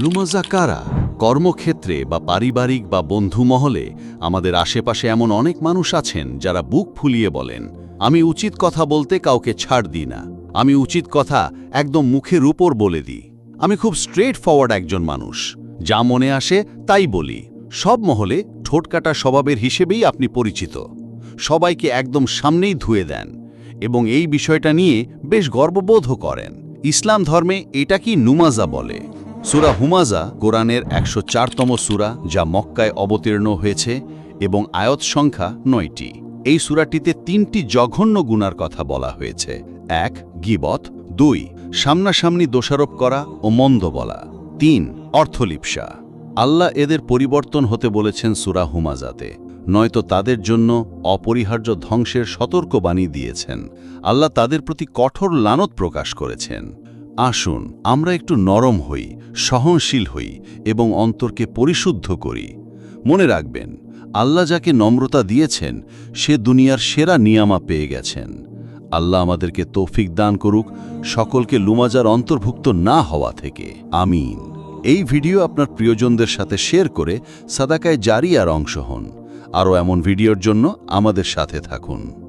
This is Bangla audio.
লুমাজা কারা কর্মক্ষেত্রে বা পারিবারিক বা বন্ধু মহলে আমাদের আশেপাশে এমন অনেক মানুষ আছেন যারা বুক ফুলিয়ে বলেন, আমি উচিত কথা বলতে কাউকে ছাড় দিই না। আমি উচিত কথা একদম মুখের উপর বলে দিই। আমি খুব স্ট্রেট ফরওয়ার্ড একজন মানুষ। যা মনে আসে তাই বলি। সব মহলে ঠোঁটকাটা স্বভাবের হিসেবেই আপনি পরিচিত। সবাইকে একদম সামনেই ধুয়ে দেন এবং এই বিষয়টা নিয়ে বেশ গর্ববোধও করেন। ইসলাম ধর্মে এটা কি নুমাজা বলে? সুরা হুমাজা কোরআনের একশো চারতম সুরা, যা মক্কায় অবতীর্ণ হয়েছে এবং আয়ত সংখ্যা নয়টি। এই সুরাটিতে তিনটি জঘন্য গুনার কথা বলা হয়েছে। এক, গিবত। দুই, সামনাসামনি দোষারোপ করা ও মন্দ বলা। তিন, অর্থলিপসা। আল্লাহ এদের পরিবর্তন হতে বলেছেন সুরা হুমাজাতে নয়তো তাদের জন্য অপরিহার্য ধ্বংসের সতর্কবাণী দিয়েছেন। আল্লাহ তাদের প্রতি কঠোর লানত প্রকাশ করেছেন। আসুন, আমরা একটু নরম হই, সহনশীল হই এবং অন্তরকে পরিশুদ্ধ করি। মনে রাখবেন, আল্লাহ যাকে নম্রতা দিয়েছেন, সে দুনিয়ার সেরা নিয়ামা পেয়ে গেছেন। আল্লাহ আমাদেরকে তৌফিক দান করুক, সকলকে লুমাজার অন্তর্ভুক্ত না হওয়া থেকে। আমিন। এই ভিডিও আপনার প্রিয়জনদের সাথে শেয়ার করে সাদাকায় জারিয়ার অংশ হন। আরও এমন ভিডিওর জন্য আমাদের সাথে থাকুন।